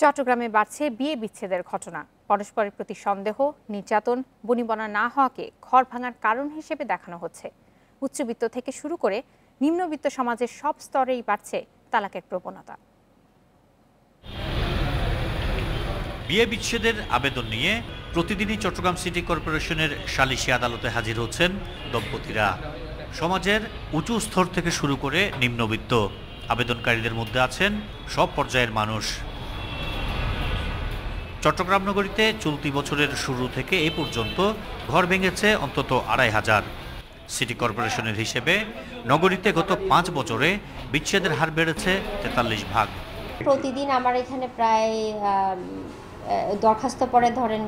চট্টগ্রামে বাড়ছে বিয়ে বিচ্ছেদের ঘটনা। পরস্পরের প্রতি সন্দেহ, নির্যাতন, বনিবনা না হওয়াকে ঘর ভাঙার কারণ হিসেবে দেখানো হচ্ছে। উচ্চবিত্ত থেকে শুরু করে নিম্নবিত্ত সমাজের সব স্তরেই বাড়ছে তালাকের প্রবণতা। বিয়ে বিচ্ছেদের আবেদন নিয়ে প্রতিদিনই চট্টগ্রাম সিটি কর্পোরেশনের সালিশি আদালতে হাজির হচ্ছেন দম্পতিরা। সমাজের উঁচু স্তর থেকে শুরু করে নিম্নবিত্ত আবেদনকারীদের মধ্যে আছেন সব পর্যায়ের মানুষ। চট্টগ্রাম নগরীতে চলতি বছরের শুরু থেকে এ পর্যন্ত ঘর ভেঙেছে অন্তত আড়াই হাজার। সিটি কর্পোরেশনের হিসেবে নগরীতে গত পাঁচ বছরে বিচ্ছেদের হার বেড়েছে তেতাল্লিশ ভাগ। প্রতিদিন আমার এখানে প্রায় দরখাস্ত পড়ে ধরেন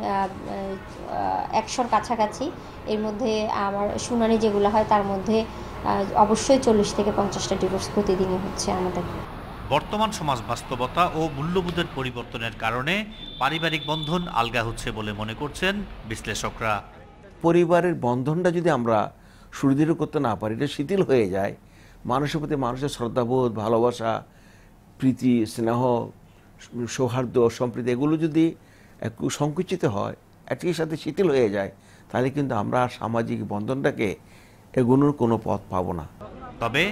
একশোর কাছাকাছি। এর মধ্যে আমার শুনানি যেগুলো হয় তার মধ্যে অবশ্যই চল্লিশ থেকে পঞ্চাশটা ডিভোর্স প্রতিদিনই হচ্ছে আমাদের। বর্তমান সমাজ বাস্তবতা ও মূল্যবোধের পরিবর্তনের কারণে পারিবারিক বন্ধন আলগা হচ্ছে বলে মনে করছেন বিশ্লেষকরা। পরিবারের বন্ধনটা যদি আমরা সুদৃঢ় করতে না পারি এটা শিথিল হয়ে যায়। মানুষের প্রতি মানুষের শ্রদ্ধাবোধ ভালোবাসা প্রীতি স্নেহ সৌহার্দ্য সম্প্রীতি এগুলো যদি একটু সংকুচিত হয় একটির সাথে শিথিল হয়ে যায় তাহলে কিন্তু আমরা সামাজিক বন্ধনটাকে এগোনোর কোনো পথ পাবো না। তবে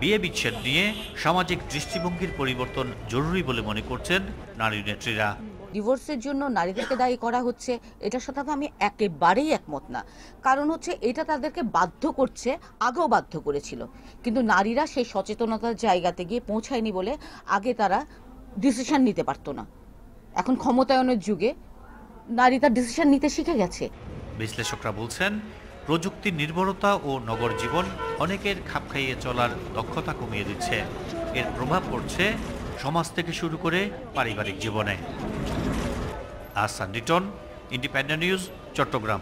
বিয়ে বিচ্ছেদ নিয়ে সামাজিক দৃষ্টিভঙ্গির পরিবর্তন জরুরি বলে মনে করছেন নারী নেত্রীরা। ডিভোর্সের জন্য নারীদেরকে দায়ী করা হচ্ছে এটার সাথে আমি একেবারেই একমত না। কারণ হচ্ছে এটা তাদেরকে বাধ্য করছে আগেও বাধ্য করেছিল। কিন্তু নারীরা সেই সচেতনতার জায়গাতে গিয়ে পৌঁছায়নি বলে আগে তারা ডিসিশন নিতে পারতো না। এখন ক্ষমতায়নের যুগে নারী তার ডিসিশন নিতে শিখে গেছে। বিশ্লেষকরা বলছেন প্রযুক্তির নির্ভরতা ও নগর জীবন অনেকের খাপ খাইয়ে চলার দক্ষতা কমিয়ে দিচ্ছে। এর প্রভাব পড়ছে সমাজ থেকে শুরু করে পারিবারিক জীবনে। আসান রিটন ইন্ডিপেন্ডেন্ট নিউজ, চট্টগ্রাম।